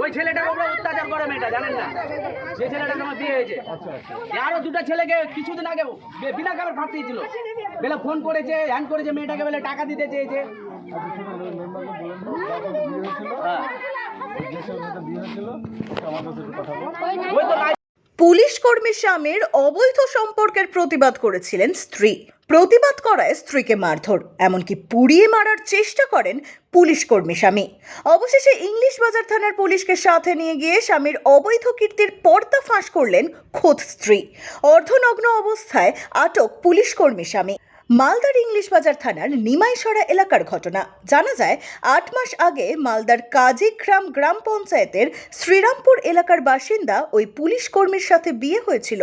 ওই ছেলেটার উপরে অত্যাচার করে মেয়েটা জানেন না? যে ছেলেটার সময় বিয়ে হয়েছে। আরও দুটো ছেলেকে কিছুদিন আগে বিনা কারণে ফাঁসিয়েছিল বেলা ফোন করেছে হ্যান করেছে মেয়েটাকে বেলা টাকা দিতে চেয়েছে। হ্যাঁ। ওই তো নাই- পুলিশ কর্মী স্বামীর অবৈধ সম্পর্কের প্রতিবাদ করেছিলেন স্ত্রী। প্রতিবাদ করায় স্ত্রীকে মারধর, এমনকি পুড়িয়ে মারার চেষ্টা করেন পুলিশ কর্মী স্বামী। অবশেষে ইংলিশ বাজার থানার পুলিশকে সাথে নিয়ে গিয়ে স্বামীর অবৈধ কীর্তির পর্দা ফাঁস করলেন খোদ স্ত্রী। অর্ধনগ্ন অবস্থায় আটক পুলিশ কর্মী স্বামী। মালদার ইংলিশ বাজার থানার নিমাইসরা এলাকার ঘটনা। জানা যায়, আট মাস আগে মালদার কাজীগ্রাম গ্রাম পঞ্চায়েতের শ্রীরামপুর এলাকার বাসিন্দা ওই পুলিশ কর্মীর সাথে বিয়ে হয়েছিল।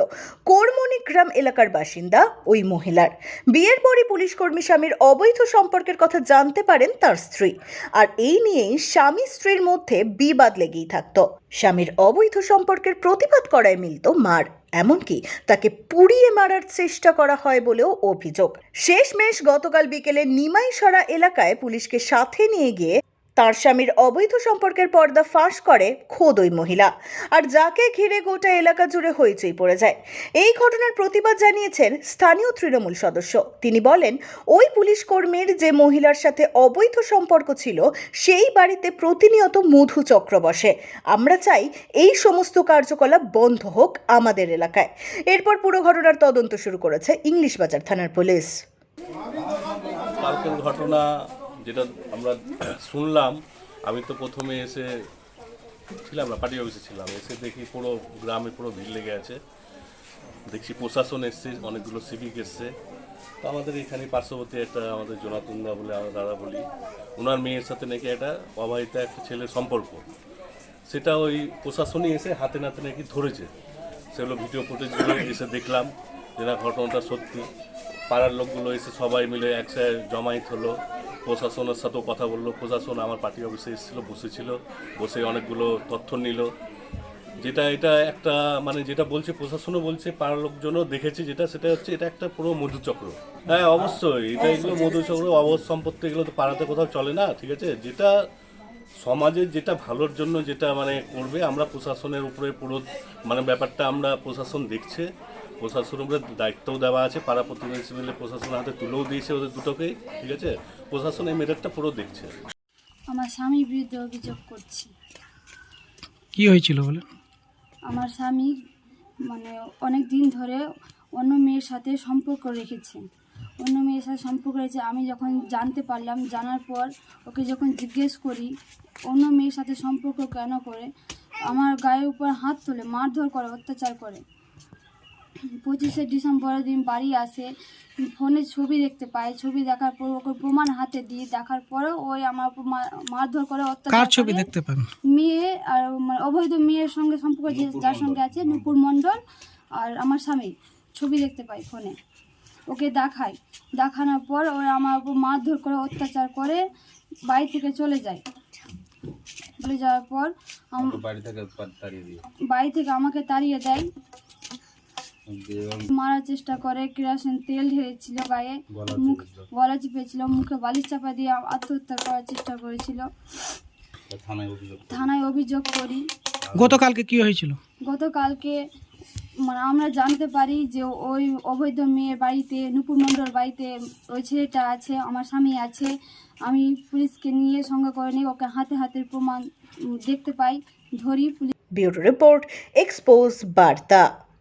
কোরমনি গ্রাম এলাকার বাসিন্দা ওই মহিলার। বিয়ের পরই পুলিশ কর্মী স্বামীর অবৈধ সম্পর্কের কথা জানতে পারেন তার স্ত্রী। আর এই নিয়েই স্বামী স্ত্রীর মধ্যে বিবাদ লেগেই থাকতো। স্বামীর অবৈধ সম্পর্কের প্রতিবাদ করায় মিলত মার, এমনকি তাকে পুড়িয়ে মারার চেষ্টা করা হয় বলেও অভিযোগ। শেষমেশ গতকাল বিকেলে নিমাইসরা এলাকায় পুলিশকে সাথে নিয়ে গিয়ে তার স্বামীর অবৈধ সম্পর্কের পর্দা ফাঁস করে খোদ ওই মহিলা। আর যাকে ঘিরে গোটা এলাকা জুড়ে হইচই পড়ে যায়। এই ঘটনার প্রতিবাদ জানিয়েছেন স্থানীয় তৃণমূল সদস্য। তিনি বলেন, ওই পুলিশ কর্মীর যে মহিলার সাথে অবৈধ সম্পর্ক ছিল, সেই বাড়িতে প্রতিনিয়ত মধু চক্র বসে। আমরা চাই এই সমস্ত কার্যকলাপ বন্ধ হোক আমাদের এলাকায়। এরপর পুরো ঘটনার তদন্ত শুরু করেছে ইংলিশ বাজার থানার পুলিশ। ঘটনা যেটা আমরা শুনলাম, আমি তো প্রথমে এসে ছিলাম না, পার্টি অফিসে ছিলাম। এসে দেখি পুরো গ্রামে পুরো ভিড় লেগে আছে। দেখছি প্রশাসন এসছে, অনেকগুলো সিভিক এসছে। তো আমাদের এখানে পার্শ্ববর্তী একটা আমাদের জনাতন্দা বলে আমরা দাদা বলি। ওনার মেয়ের সাথে নাকি একটা অবাহিতা একটা ছেলের সম্পর্ক। সেটা ওই প্রশাসনই এসে হাতে নাতে নাকি ধরেছে। সেগুলো ভিডিও ফুটেজগুলো এসে দেখলাম যে না, ঘটনাটা সত্যি। পাড়ার লোকগুলো এসে সবাই মিলে একসাথে জমায়েত হলো। প্রশাসনের সাথেও কথা বলল। প্রশাসন আমার পার্টি অফিসে এসেছিল বসেছিল বসে অনেকগুলো তথ্য নিল। যেটা এটা একটা মানে যেটা বলছে প্রশাসনও বলছে পাড়ার লোকজনও দেখেছে যেটা সেটা হচ্ছে এটা একটা পুরো মধুচক্র। হ্যাঁ অবশ্যই এটা এগুলো মধুচক্র অবধ সম্পত্তি এগুলো তো পাড়াতে কোথাও চলে না ঠিক আছে? যেটা সমাজের যেটা ভালোর জন্য যেটা মানে করবে আমরা প্রশাসনের উপরে পুরো মানে ব্যাপারটা আমরা প্রশাসন দেখছে। প্রশাসনের উপরে দায়িত্বও দেওয়া আছে পাড়া প্রতিবেশী মিলে প্রশাসনের হাতে তুলেও দিয়েছে ওদের দুটোকেই ঠিক আছে? প্রশাসন এই মেটারটা পুরো দেখছে। আমার স্বামীর বিরুদ্ধে অভিযোগ করছি। কি হয়েছিল বলে? আমার স্বামী মানে অনেক দিন ধরে অন্য মেয়ের সাথে সম্পর্ক রেখেছেন অন্য মেয়ের সাথে সম্পর্ক রয়েছে আমি যখন জানতে পারলাম জানার পর ওকে যখন জিজ্ঞেস করি অন্য মেয়ের সাথে সম্পর্ক কেন করে? আমার গায়ের উপর হাত তোলে মারধর করে অত্যাচার করে। পঁচিশে ডিসেম্বরের দিন বাড়ি আসে। ফোনে ছবি দেখতে পায়। ছবি দেখার পর ওকে প্রমাণ হাতে দিয়ে দেখার পরেও ওই আমার মারধর করে অত্যাচার কার ছবি দেখতে পান? মেয়ে আর মানে অবৈধ মেয়ের সঙ্গে সম্পর্ক যে যার সঙ্গে আছে নুপুর মণ্ডল আর আমার স্বামী। ছবি দেখতে পাই ফোনে। ওকে দেখায়। দেখানোর পর ওরা আমার উপর মারধর করে অত্যাচার করে বাড়ি থেকে চলে যায়। চলে যাওয়ার পর বাড়ি থেকে বাড়ি থেকে আমাকে তাড়িয়ে দেয়। মারার চেষ্টা করে কেরাসিন তেল ঢেলেছিল গায়ে মুখ। গলা চিপেছিল মুখে বালিশ চাপা দিয়ে আত্মহত্যা করার চেষ্টা করেছিল। থানায় অভিযোগ করে। থানায় অভিযোগ করি। গতকালকে কি হয়েছিল? গতকালকে মানে আমরা জানতে পারি যে ওই অবৈধ মেয়ের বাড়িতে নুপুর মণ্ডল বাড়িতে ওই ছেলেটা আছে আমার স্বামী আছে। আমি পুলিশকে নিয়ে সঙ্গে করে নিই ওকে হাতে হাতের প্রমাণ দেখতে পাই ধরি পুলিশ ব্যুরো রিপোর্ট এক্সপোজ বার্তা।